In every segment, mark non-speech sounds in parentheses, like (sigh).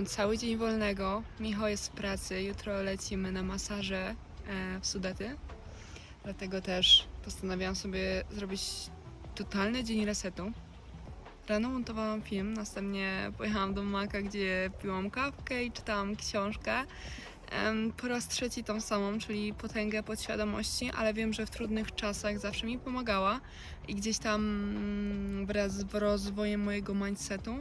Mam cały dzień wolnego. Michał jest w pracy. Jutro lecimy na masaże e, w Sudety. Dlatego też postanowiłam sobie zrobić totalny dzień resetu. Rano montowałam film, następnie pojechałam do Maka, gdzie piłam kawkę i czytałam książkę. Po raz trzeci tą samą, czyli potęgę podświadomości, ale wiem, że w trudnych czasach zawsze mi pomagała i gdzieś tam mm, wraz z rozwojem mojego mindsetu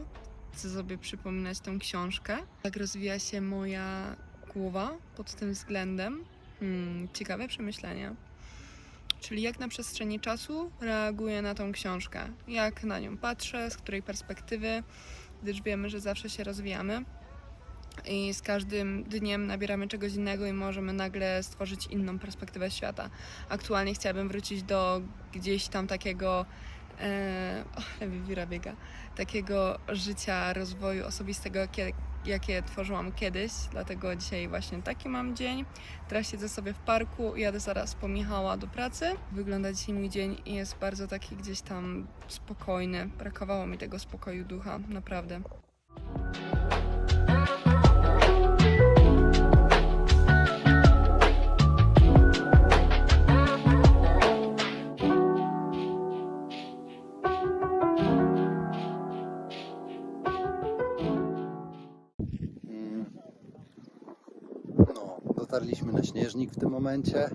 chcę sobie przypominać tą książkę. Tak rozwija się moja głowa pod tym względem. Hmm, ciekawe przemyślenie. Czyli jak na przestrzeni czasu reaguję na tą książkę, jak na nią patrzę, z której perspektywy, gdyż wiemy, że zawsze się rozwijamy i z każdym dniem nabieramy czegoś innego i możemy nagle stworzyć inną perspektywę świata. Aktualnie chciałabym wrócić do gdzieś tam takiego e, ale wiewióra biega, takiego życia, rozwoju osobistego, jakie, jakie tworzyłam kiedyś, dlatego dzisiaj właśnie taki mam dzień. Teraz siedzę sobie w parku, jadę zaraz po Michała do pracy. Wygląda dzisiaj mój dzień i jest bardzo taki gdzieś tam spokojny. Brakowało mi tego spokoju ducha, naprawdę. Dotarliśmy na Śnieżnik w tym momencie.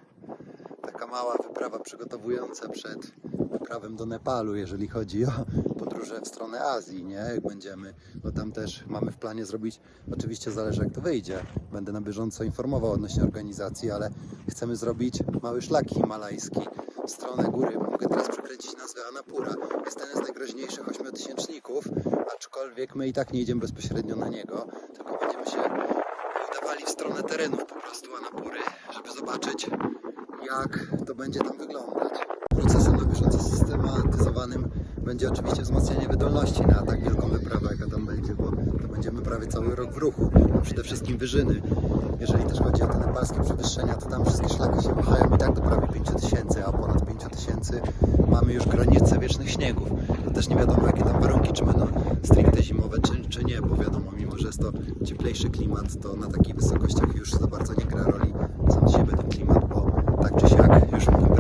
Taka mała wyprawa przygotowująca przed wyprawem do Nepalu, jeżeli chodzi o podróże w stronę Azji, nie? Jak będziemy, bo tam też mamy w planie zrobić, oczywiście zależy jak to wyjdzie. Będę na bieżąco informował odnośnie organizacji, ale chcemy zrobić mały szlak himalajski w stronę góry. Mogę teraz przekręcić nazwę Anapura. Jest ten z najgroźniejszych ośmiotysięczników, aczkolwiek my i tak nie idziemy bezpośrednio na niego, tylko będziemy się udawali w stronę terenów po prostu Anapury, żeby zobaczyć jak to będzie tam wyglądać. Procesem na bieżąco systematyzowanym będzie oczywiście wzmacnianie wydolności na tak wielką wyprawę, jaka tam będzie, bo to będziemy prawie cały rok w ruchu. A przede wszystkim wyżyny. Jeżeli też chodzi o te nepalskie przewyższenia, to tam wszystkie szlaki się wahają i tak do prawie 5000, a ponad 5000 mamy już granicę wiecznych śniegów. Też nie wiadomo jakie tam warunki, czy będą stricte zimowe, czy, czy nie, bo wiadomo, mimo że jest to cieplejszy klimat, to na takich wysokościach już za bardzo nie gra roli sam siebie ten klimat, bo tak czy siak już temperatury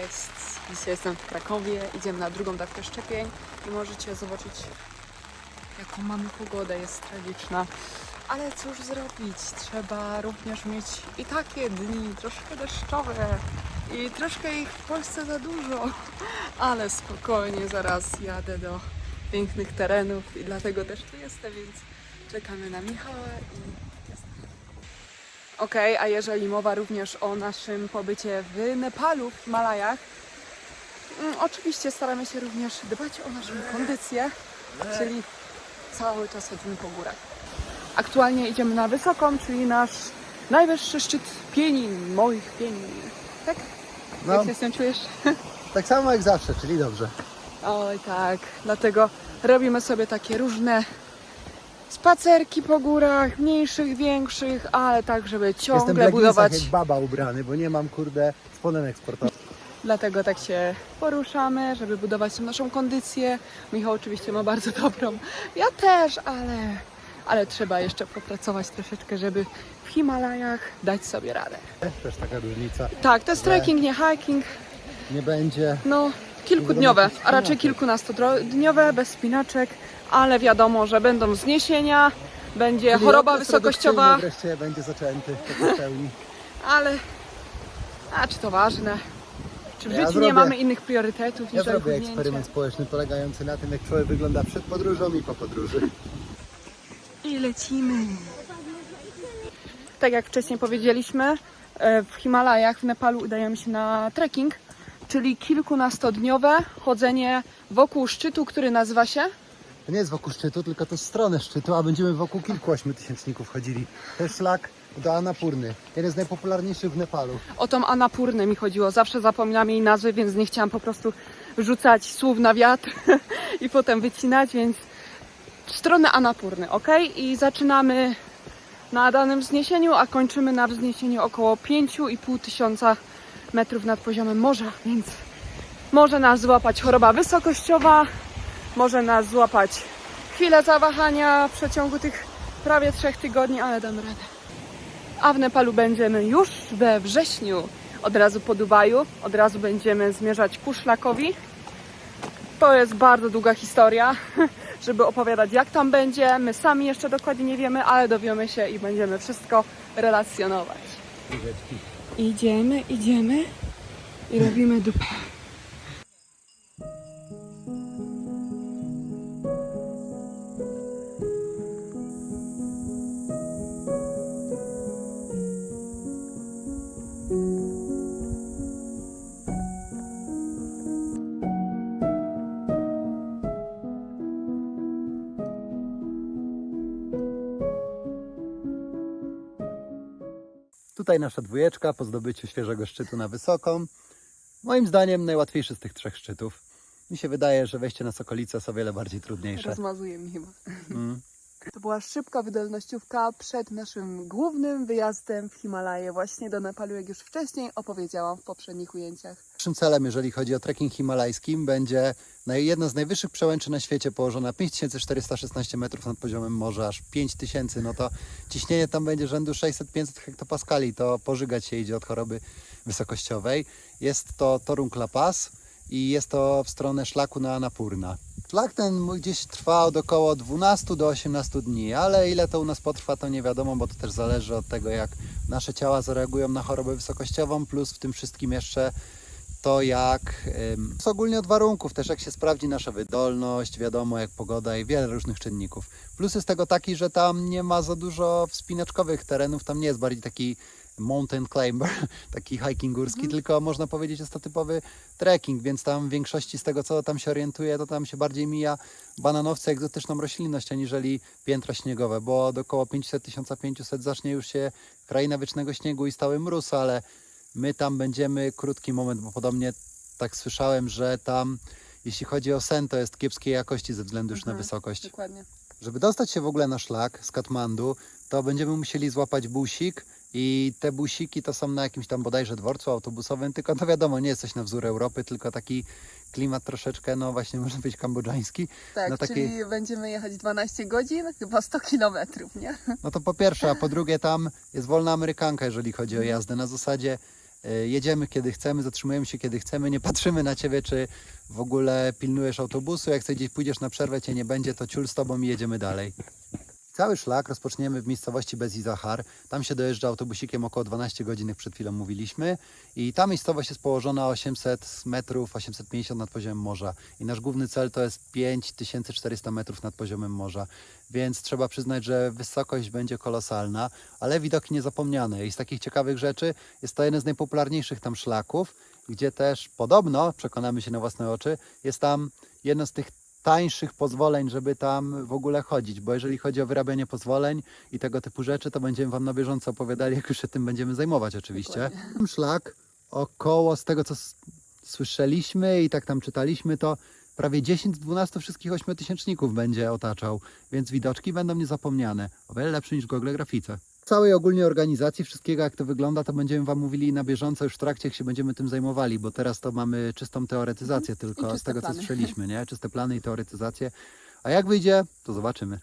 Cześć, dzisiaj jestem w Krakowie, idziemy na drugą dawkę szczepień i możecie zobaczyć jaką mamy pogodę, jest tragiczna. Ale cóż zrobić, trzeba również mieć i takie dni, troszkę deszczowe i troszkę ich w Polsce za dużo, ale spokojnie, zaraz jadę do pięknych terenów i dlatego też tu jestem, więc czekamy na Michała i Okej, a jeżeli mowa również o naszym pobycie w Nepalu, w Himalajach, mm, oczywiście staramy się również dbać o naszą kondycję, czyli cały czas chodzimy po górach. Aktualnie idziemy na wysoką, czyli nasz najwyższy szczyt Pienin, moich Pienin. Tak? No, Jak się z tym czujesz? (laughs) tak samo jak zawsze, czyli dobrze. Oj tak, dlatego robimy sobie takie różne spacerki po górach, mniejszych, większych, ale tak, żeby Jestem w ciągle leginsach budować jak baba ubrany, bo nie mam kurde spodenek sportowych. Dlatego tak się poruszamy, żeby budować tą naszą kondycję. Michał oczywiście ma bardzo dobrą. Ja też, ale, ale trzeba jeszcze popracować troszeczkę, żeby w Himalajach dać sobie radę. Też taka różnica. Tak, to jest trekking, nie hiking. Nie będzie No, kilkudniowe, a raczej kilkunastodniowe, bez spinaczek, ale wiadomo, że będą zniesienia, będzie Czyli choroba okres wysokościowa, redukcyjny wreszcie będzie zaczęty tak w pełni. (laughs) ale a czy to ważne? Czy w Ja życiu zrobię- nie mamy innych priorytetów Ja niż zrobię eksperyment społeczny polegający na tym, jak człowiek wygląda przed podróżą i po podróży. (laughs) I lecimy. tak jak wcześniej powiedzieliśmy, e, w Himalajach, w Nepalu udajemy się na trekking, czyli kilkunastodniowe chodzenie wokół szczytu, który nazywa się To nie jest wokół szczytu, tylko to stronę szczytu, a będziemy wokół kilku ośmiotysięczników chodzili. Jest szlak do Annapurny, jeden z najpopularniejszych w Nepalu. O tą Anapurnę mi chodziło. Zawsze zapominam jej nazwy, więc nie chciałam po prostu rzucać słów na wiatr (laughs) i potem wycinać, więc w stronę Anapurny, ok? I zaczynamy na danym wzniesieniu, a kończymy na wzniesieniu około 5,5 tysiąca metrów nad poziomem morza, więc może nas złapać choroba wysokościowa, może nas złapać chwilę zawahania w przeciągu tych prawie trzech tygodni, ale damy radę a w Nepalu będziemy już we wrześniu. Od razu po Dubaju, od razu będziemy zmierzać ku szlakowi. To jest bardzo długa historia, (laughs) żeby opowiadać jak tam będzie. My sami jeszcze dokładnie nie wiemy, ale dowiemy się i będziemy wszystko relacjonować. Idziemy, idziemy i robimy dupę. Tutaj nasza dwójeczka po zdobyciu świeżego szczytu na wysoką. Moim zdaniem najłatwiejszy z tych trzech szczytów. Mi się wydaje, że wejście na Sokolicę jest o wiele bardziej trudniejsze. Rozmazuje mi chyba. Mm. To była szybka wydolnościówka przed naszym głównym wyjazdem w Himalaje, właśnie do Nepalu, jak już wcześniej opowiedziałam w poprzednich ujęciach. Naszym celem, jeżeli chodzi o trekking himalajski, będzie jedna z najwyższych przełęczy na świecie, położona 5416 metrów nad poziomem morza, aż 5000. No to ciśnienie tam będzie rzędu 600-500 hektopaskali. To pożygać się idzie od choroby wysokościowej. Jest to Torung Pass i jest to w stronę szlaku na Annapurna. Szlak ten gdzieś trwa od około 12 do 18 dni, ale ile to u nas potrwa, to nie wiadomo, bo to też zależy od tego, jak nasze ciała zareagują na chorobę wysokościową, plus w tym wszystkim jeszcze to jak ym, ogólnie od warunków, też jak się sprawdzi nasza wydolność, wiadomo jak pogoda i wiele różnych czynników. Plus jest tego taki, że tam nie ma za dużo wspinaczkowych terenów, tam nie jest bardziej taki mountain climber, (laughs) taki hiking górski, tylko można powiedzieć jest to typowy trekking, więc tam w większości z tego co tam się orientuje, to tam się bardziej mija bananowce, egzotyczną roślinność, aniżeli piętra śniegowe, bo od około 500-1500 zacznie już się kraina wiecznego śniegu i stały mróz, ale My tam będziemy krótki moment, bo podobnie tak słyszałem, że tam jeśli chodzi o sen, to jest kiepskiej jakości ze względu już na Mhm. wysokość. Dokładnie. Żeby dostać się w ogóle na szlak z Katmandu, to będziemy musieli złapać busik i te busiki to są na jakimś tam bodajże dworcu autobusowym, tylko to wiadomo, nie jest coś na wzór Europy, tylko taki klimat troszeczkę, no właśnie (laughs) można być kambodżański. Tak, No taki- czyli będziemy jechać 12 godzin, chyba 100 kilometrów, nie? No to po pierwsze, a po drugie tam jest wolna amerykanka, jeżeli chodzi o jazdę. Na zasadzie y, jedziemy kiedy chcemy, zatrzymujemy się kiedy chcemy, nie patrzymy na ciebie, czy w ogóle pilnujesz autobusu. Jak sobie gdzieś pójdziesz na przerwę, cię nie będzie, to ciul z tobą i jedziemy dalej. Cały szlak rozpoczniemy w miejscowości Bezizahar. Tam się dojeżdża autobusikiem około 12 godzin, przed chwilą mówiliśmy. I ta miejscowość jest położona 800 metrów, 850 nad poziomem morza. I nasz główny cel to jest 5400 metrów nad poziomem morza. Więc trzeba przyznać, że wysokość będzie kolosalna, ale widoki niezapomniane. I z takich ciekawych rzeczy jest to jeden z najpopularniejszych tam szlaków, gdzie też podobno, przekonamy się na własne oczy, jest tam jedno z tych tańszych pozwoleń, żeby tam w ogóle chodzić, bo jeżeli chodzi o wyrabianie pozwoleń i tego typu rzeczy, to będziemy Wam na bieżąco opowiadali, jak już się tym będziemy zajmować oczywiście. Szlak około, z tego co słyszeliśmy i tak tam czytaliśmy, to prawie 10-12 wszystkich ośmiotysięczników będzie otaczał, więc widoczki będą niezapomniane. O wiele lepsze niż Google Grafice. Całej ogólnie organizacji, wszystkiego jak to wygląda, to będziemy Wam mówili na bieżąco już w trakcie, jak się będziemy tym zajmowali, bo teraz to mamy czystą teoretyzację tylko z tego, co plany. słyszeliśmy, nie? Czyste plany i teoretyzację. A jak wyjdzie, to zobaczymy.